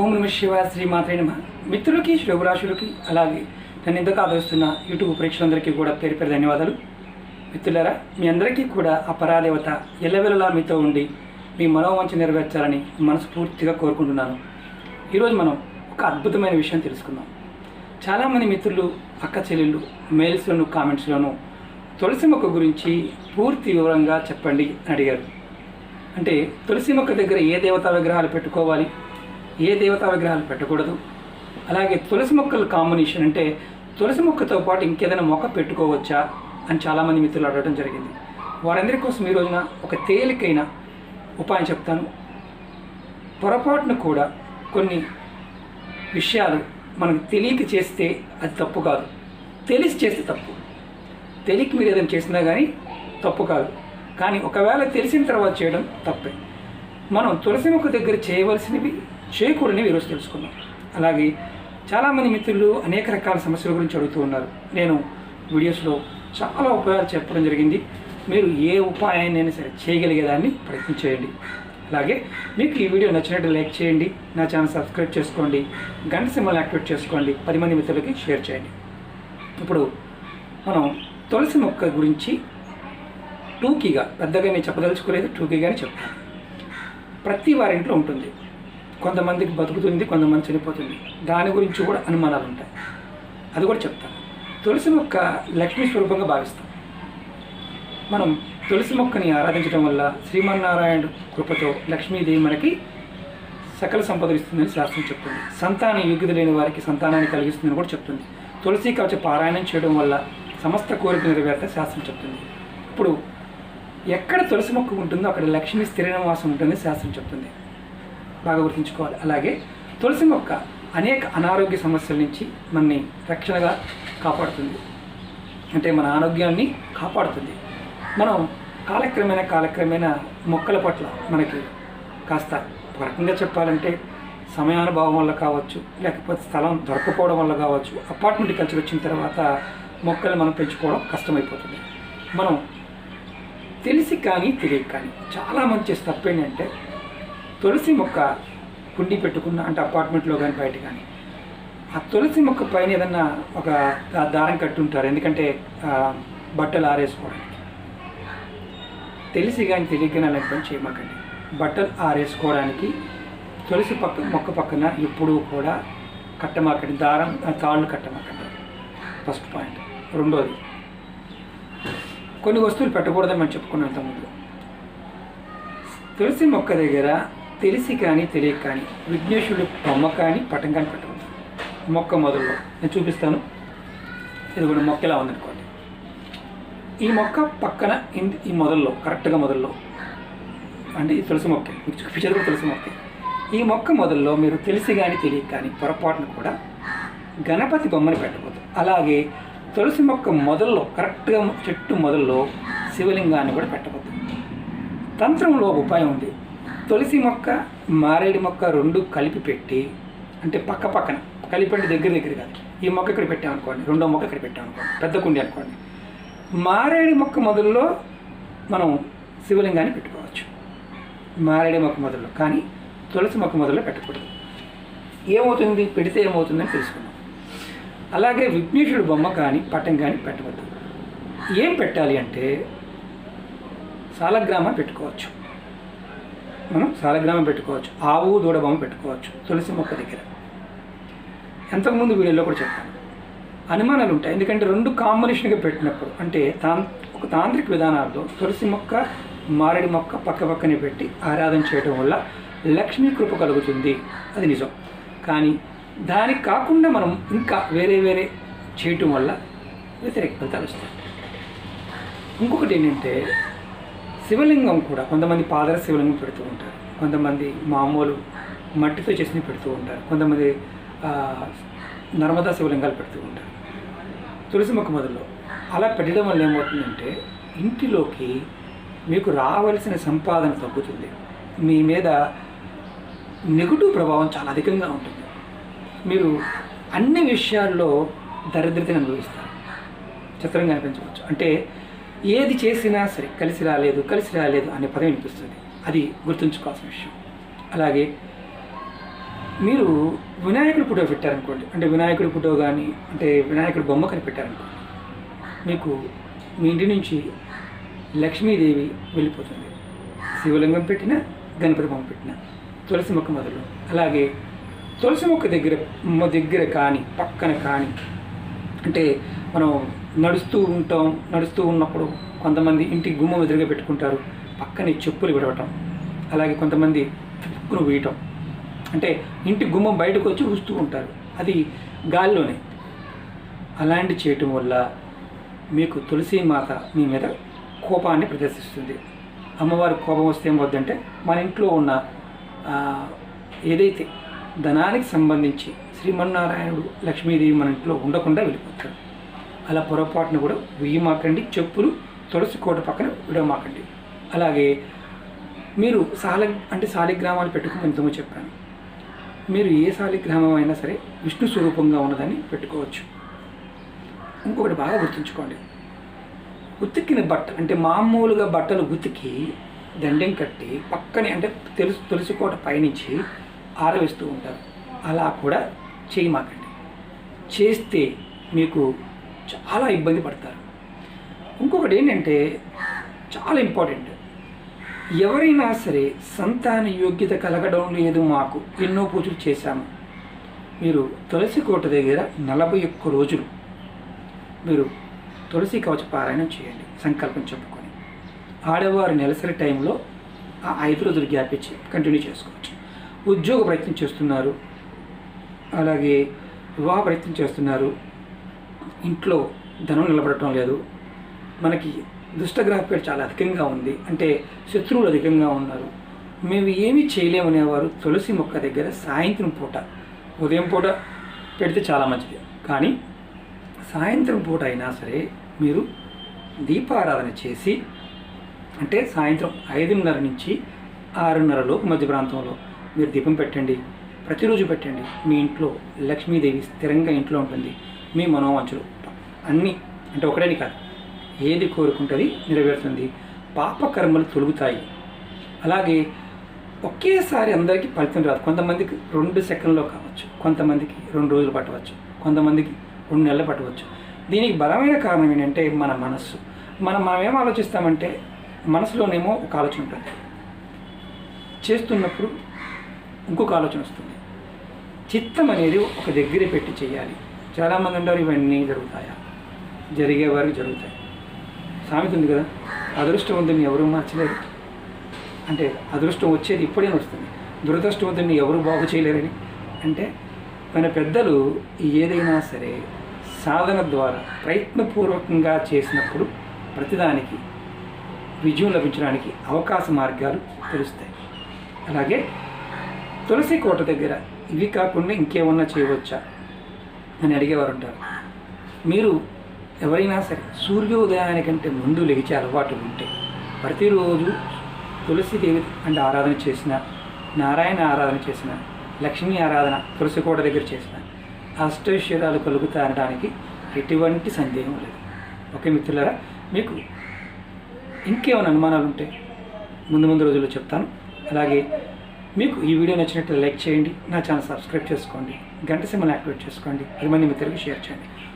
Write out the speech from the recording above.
ఓం నమ శివ శ్రీమాత్రే నమ. మిత్రులకి శుభరాశులకి అలాగే నన్ను ఎందుకు ఆదరిస్తున్న యూట్యూబ్ ప్రేక్షకులందరికీ కూడా పేరు పేరు ధన్యవాదాలు. మిత్రులరా మీ అందరికీ కూడా ఆ పరాదేవత ఎల్లవెల్లలా మీతో ఉండి మీ మనోవంచ నెరవేర్చాలని మనస్ఫూర్తిగా కోరుకుంటున్నాను. ఈరోజు మనం ఒక అద్భుతమైన విషయం తెలుసుకుందాం. చాలామంది మిత్రులు అక్క చెల్లెళ్ళు మెయిల్స్లోను కామెంట్స్లోను తులసి మొక్క గురించి పూర్తి వివరంగా చెప్పండి అని అడిగారు. అంటే తులసి మొక్క దగ్గర ఏ దేవతా విగ్రహాలు పెట్టుకోవాలి? ఏ దేవతా విగ్రహాలు పెట్టకూడదు. అలాగే తులసి మొక్కల కాంబినేషన్ అంటే తులసి మొక్కతో పాటు ఇంకేదైనా మొక్క పెట్టుకోవచ్చా అని చాలామంది మిత్రులు అడగడం జరిగింది. వారందరి కోసం ఈ రోజున ఒక తేలికైన ఉపాయం చెప్తాను. పొరపాటును కూడా కొన్ని విషయాలు మనకు తెలియక చేస్తే అది తప్పు కాదు. తెలిసి చేస్తే తప్పు. తెలియక మీరు ఏదైనా చేసినా కానీ తప్పు కాదు. కానీ ఒకవేళ తెలిసిన తర్వాత చేయడం తప్పే. మనం తులసి మొక్క దగ్గర చేయవలసినవి చేయకూడనివి ఈరోజు తెలుసుకుందాం. అలాగే చాలామంది మిత్రులు అనేక రకాల సమస్యల గురించి అడుగుతూ ఉన్నారు. నేను వీడియోస్లో చాలా ఉపాయాలు చెప్పడం జరిగింది. మీరు ఏ ఉపాయాన్నైనా సరే చేయగలిగేదాన్ని ప్రయత్నం చేయండి. అలాగే మీకు ఈ వీడియో నచ్చినట్టు లైక్ చేయండి. నా ఛానల్ సబ్స్క్రైబ్ చేసుకోండి. గంట సింబల్ యాక్టివేట్ చేసుకోండి. పది మంది మిత్రులకి షేర్ చేయండి. ఇప్పుడు మనం తులసి మొక్క గురించి టూకీగా పెద్దగా నేను చెప్పదలుచుకోలేదు. టూకీగానే చెప్తాను. ప్రతి వారి ఇంట్లో ఉంటుంది. కొంతమందికి బతుకుతుంది కొంతమంది చనిపోతుంది. దాని గురించి కూడా అనుమానాలు ఉంటాయి. అది కూడా చెప్తాను. తులసి మొక్క లక్ష్మీ స్వరూపంగా భావిస్తాం. మనం తులసి మొక్కని ఆరాధించడం వల్ల శ్రీమన్నారాయణుడు కృపతో లక్ష్మీదేవి మనకి సకల సంపదలు ఇస్తుందని శాస్త్రం చెప్తుంది. సంతాన యోగ్యత లేని వారికి సంతానాన్ని కలిగిస్తుందని కూడా చెప్తుంది. తులసి కవచ పారాయణం చేయడం వల్ల సమస్త కోరిక నెరవేర్త శాస్త్రం చెప్తుంది. ఇప్పుడు ఎక్కడ తులసి మొక్క ఉంటుందో అక్కడ లక్ష్మీ స్థిర నివాసం ఉంటుందని శాస్త్రం చెప్తుంది. బాగా గుర్తుంచుకోవాలి అలాగే తులసి మొక్క అనేక అనారోగ్య సమస్యల నుంచి మనని రక్షణగా కాపాడుతుంది. అంటే మన ఆరోగ్యాన్ని కాపాడుతుంది. మనం కాలక్రమేణా కాలక్రమేణా మొక్కల పట్ల మనకి కాస్త ఒక రకంగా చెప్పాలంటే సమయానుభావం వల్ల కావచ్చు లేకపోతే స్థలం దొరకపోవడం వల్ల కావచ్చు అపార్ట్మెంట్ కల్చర్ వచ్చిన తర్వాత మొక్కలు మనం పెంచుకోవడం కష్టమైపోతుంది. మనం తెలిసి కానీ తెలియక కానీ చాలామంది చేసే తప్పు ఏంటంటే తులసి మొక్క కుండీ పెట్టుకున్న అంటే అపార్ట్మెంట్లో కానీ బయట కానీ ఆ తులసి మొక్క పైన ఏదన్నా ఒక దారం కట్టుంటారు. ఎందుకంటే బట్టలు ఆరేసుకోవడానికి. తెలిసి కానీ తెలియక కానీ అలాంటి పని చేయమాకండి. బట్టలు ఆరేసుకోవడానికి తులసి పక్క మొక్క పక్కన ఎప్పుడూ కూడా కట్టమాకండి. దారం తాళ్ళు కట్టమాకండి. First point. రెండోది కొన్ని వస్తువులు పెట్టకూడదని మనం చెప్పుకున్నాం ఇంతకుముందు. తులసి మొక్క దగ్గర తెలిసి కానీ తెలియక కానీ విఘ్నేశ్వరుడు బొమ్మ కానీ పటం కానీ పెట్టకూడదు. మొక్క మొదల్లో నేను చూపిస్తాను. ఇది కూడా మొక్క ఎలా ఉందనుకోండి. ఈ మొక్క పక్కన ఇన్- ఈ మొదల్లో కరెక్ట్గా మొదల్లో. అంటే ఈ తులసి మొక్క. మీకు చూపించేది కూడా తులసి మొక్క. ఈ మొక్క మొదల్లో మీరు తెలిసి కానీ తెలియక కానీ పొరపాటును కూడా గణపతి బొమ్మని పెట్టకూడదు. అలాగే తులసి మొక్క మొదల్లో కరెక్ట్గా చెట్టు మొదల్లో శివలింగాన్ని కూడా పెట్టకూడదు. తంత్రంలో ఒక ఉపాయం ఉంది. తులసి మొక్క మారేడు మొక్క రెండు కలిపి పెట్టి అంటే పక్క పక్కన కలిపండి దగ్గర దగ్గర కాదు. ఈ మొక్క ఇక్కడ పెట్టామనుకోండి రెండో మొక్క ఇక్కడ పెట్టామనుకోండి పెద్ద కుండి అనుకోండి. మారేడు మొక్క మొదల్లో మనం శివలింగాన్ని పెట్టుకోవచ్చు. మారేడు మొక్క మొదల్లో కానీ తులసి మొక్క మొదల్లో పెట్టకూడదు. ఏమవుతుంది? పెడితే ఏమవుతుందని తెలుసుకున్నాం అలాగే విఘ్నేశ్వరుడు బొమ్మ కానీ పటం కానీ పెట్టవద్దు. ఏం పెట్టాలి అంటే సాలగ్రామ పెట్టుకోవచ్చు. మనం సాలగ్రామం పెట్టుకోవచ్చు. ఆవు దూడబొమ్మ పెట్టుకోవచ్చు. తులసి మొక్క దగ్గర. ఎంతకుముందు వీడియోలో కూడా చెప్తాను అనుమానాలు ఉంటాయి ఎందుకంటే రెండు కాంబినేషన్గా పెట్టినప్పుడు అంటే తాం ఒక తాంత్రిక విధానాల్లో తులసి మొక్క మారేడు మొక్క పక్క పక్కనే పెట్టి ఆరాధన చేయడం వల్ల లక్ష్మీ కృప కలుగుతుంది. అది నిజం. కానీ దానికి కాకుండా మనం ఇంకా వేరే వేరే చేయటం వల్ల వ్యతిరేక ఫలితాలు వస్తాయి. ఇంకొకటి ఏంటంటే శివలింగం కూడా కొంతమంది పాదర శివలింగం పెడుతూ ఉంటారు. కొంతమంది మామూలు మట్టితో చేసినవి పెడుతూ ఉంటారు. కొంతమంది నర్మదా శివలింగాలు పెడుతూ ఉంటారు. తులసి మొక్క మొదల్లో అలా పెట్టడం వల్ల ఏమవుతుందంటే ఇంటిలోకి మీకు రావలసిన సంపాదన తగ్గుతుంది. మీ మీద నెగిటివ్ ప్రభావం చాలా అధికంగా ఉంటుంది. మీరు అన్ని విషయాల్లో దరిద్రతను అనుభవిస్తారు. చిత్రంగా అనిపించవచ్చు. అంటే ఏది చేసినా సరే కలిసి రాలేదు కలిసి రాలేదు అనే పదం వినిపిస్తుంది. అది గుర్తుంచుకోవాల్సిన విషయం. అలాగే మీరు వినాయకుడి ఫోటో పెట్టారనుకోండి అంటే వినాయకుడి ఫోటో కానీ అంటే వినాయకుడి బొమ్మ కనిపెట్టారనుకోండి మీకు మీ ఇంటి నుంచి లక్ష్మీదేవి వెళ్ళిపోతుంది. శివలింగం పెట్టిన గణపతి బొమ్మ పెట్టిన తులసి మొక్క మొదలు. అలాగే తులసి మొక్క దగ్గర దగ్గర కానీ పక్కన కానీ అంటే మనం నడుస్తూ ఉంటాం నడుస్తూ ఉన్నప్పుడు కొంతమంది ఇంటి గుమ్మం ఎదురుగా పెట్టుకుంటారు. పక్కనే చెప్పులు విడవటం అలాగే కొంతమంది తుక్కును వేయటం. అంటే ఇంటి గుమ్మం బయటకు వచ్చి ఊస్తూ ఉంటారు. అది గాల్లోనే. అలాంటి చేయటం వల్ల మీకు తులసి మాత మీ మీద కోపాన్ని ప్రదర్శిస్తుంది. అమ్మవారి కోపం వస్తే ఏం వద్దంటే మన ఇంట్లో ఉన్న ఏదైతే ధనానికి సంబంధించి శ్రీమన్నారాయణుడు లక్ష్మీదేవి మన ఇంట్లో ఉండకుండా వెళ్ళిపోతారు అలా పొరపాటును కూడా వేయమాకండి చెప్పులు తులసి కోట పక్కన విడమాకండి అలాగే మీరు సాల అంటే శాలిగ్రామాలు పెట్టుకుని ఎంతమో చెప్పాను. మీరు ఏ శాలిగ్రామం అయినా సరే విష్ణు స్వరూపంగా ఉన్నదని పెట్టుకోవచ్చు. ఇంకొకటి బాగా గుర్తుంచుకోండి. ఉతికిన బట్ట అంటే మామూలుగా బట్టలు ఉతికి దండెం కట్టి పక్కనే అంటే తెలుసు తులసి కోట పైనుంచి ఆరవేస్తూ ఉంటారు. అలా కూడా చేయమాకండి చేస్తే మీకు చాలా ఇబ్బంది పడతారు. ఇంకొకటి ఏంటంటే చాలా ఇంపార్టెంట్. ఎవరైనా సరే సంతాన యోగ్యత కలగడం లేదు మాకు. ఎన్నో పూజలు చేశాము. మీరు తులసి కోట దగ్గర నలభై ఒక్క రోజులు మీరు తులసి కవచ పారాయణం చేయండి సంకల్పం చెప్పుకొని. ఆడవారు నెలసరి టైంలో ఆ ఐదు రోజులు గ్యాప్ ఇచ్చి కంటిన్యూ చేసుకోవచ్చు. ఉద్యోగ ప్రయత్నం చేస్తున్నారు. అలాగే వివాహ ప్రయత్నం చేస్తున్నారు. ఇంట్లో ధనం నిలబడటం లేదు. మనకి దుష్టగ్రహపేట చాలా అధికంగా ఉంది. అంటే శత్రువులు అధికంగా ఉన్నారు. మేము ఏమీ చేయలేమనేవారు తులసి మొక్క దగ్గర సాయంత్రం పూట ఉదయం పూట పెడితే చాలా మంచిది. కానీ సాయంత్రం పూట అయినా సరే మీరు దీపారాధన చేసి అంటే సాయంత్రం ఐదున్నర నుంచి ఆరున్నర లోపు మధ్య ప్రాంతంలో మీరు దీపం పెట్టండి. ప్రతిరోజు పెట్టండి. మీ ఇంట్లో లక్ష్మీదేవి స్థిరంగా ఇంట్లో ఉంటుంది. మీ మనోవంచులు అన్నీ అంటే ఒకటని కాదు. ఏది కోరుకుంటుంది నెరవేరుతుంది. పాపకర్మలు తొలుగుతాయి. అలాగే ఒకేసారి అందరికీ ఫలితం రాదు. కొంతమందికి రెండు సెకండ్లో కావచ్చు. కొంతమందికి రెండు రోజులు పట్టవచ్చు. కొంతమందికి రెండు నెలలు పట్టవచ్చు. దీనికి బలమైన కారణం ఏంటంటే మన మనస్సు. మనం మనం ఏం ఆలోచిస్తామంటే మనసులోనేమో ఒక ఆలోచన ఉంటుంది. చేస్తున్నప్పుడు ఇంకొక ఆలోచన వస్తుంది. చిత్తం అనేది ఒక దగ్గర పెట్టి చేయాలి. చాలామంది ఉంటారు ఇవన్నీ జరుగుతాయా? జరిగే వారికి జరుగుతాయి. సామెత ఉంది కదా? అదృష్టవంతుని ఎవరు మార్చలేరు. అంటే అదృష్టం వచ్చేది ఇప్పుడే వస్తుంది. దురదృష్టవంతుని ఎవరు బాగు చేయలేరని. అంటే మన పెద్దలు ఏదైనా సరే సాధన ద్వారా ప్రయత్నపూర్వకంగా చేసినప్పుడు ప్రతిదానికి విజయం లభించడానికి అవకాశ మార్గాలు తెలుస్తాయి. అలాగే తులసి కోట దగ్గర ఇవి కాకుండా ఇంకేమన్నా చేయవచ్చా? అని అడిగేవారు ఉంటారు మీరు ఎవరైనా సరే సూర్యోదయానికంటే ముందు లేచే అలవాటు ఉంటే ప్రతిరోజు తులసిదేవి అంటే ఆరాధన చేసిన నారాయణ ఆరాధన చేసిన లక్ష్మీ ఆరాధన తులసి కోట దగ్గర చేసిన అష్టైశ్వర్యాలు కలుగుతానడానికి ఎటువంటి సందేహం లేదు. ఓకే మిత్రులారా మీకు ఇంకేమైనా అనుమానాలు ఉంటే ముందు ముందు రోజుల్లో చెప్తాను. అలాగే మీకు ఈ వీడియో నచ్చినట్టు లైక్ చేయండి నా ఛానల్ సబ్స్క్రైబ్ చేసుకోండి గంట సింబల్ యాక్టివేట్ చేసుకోండి పది మంది మిత్రులకు షేర్ చేయండి.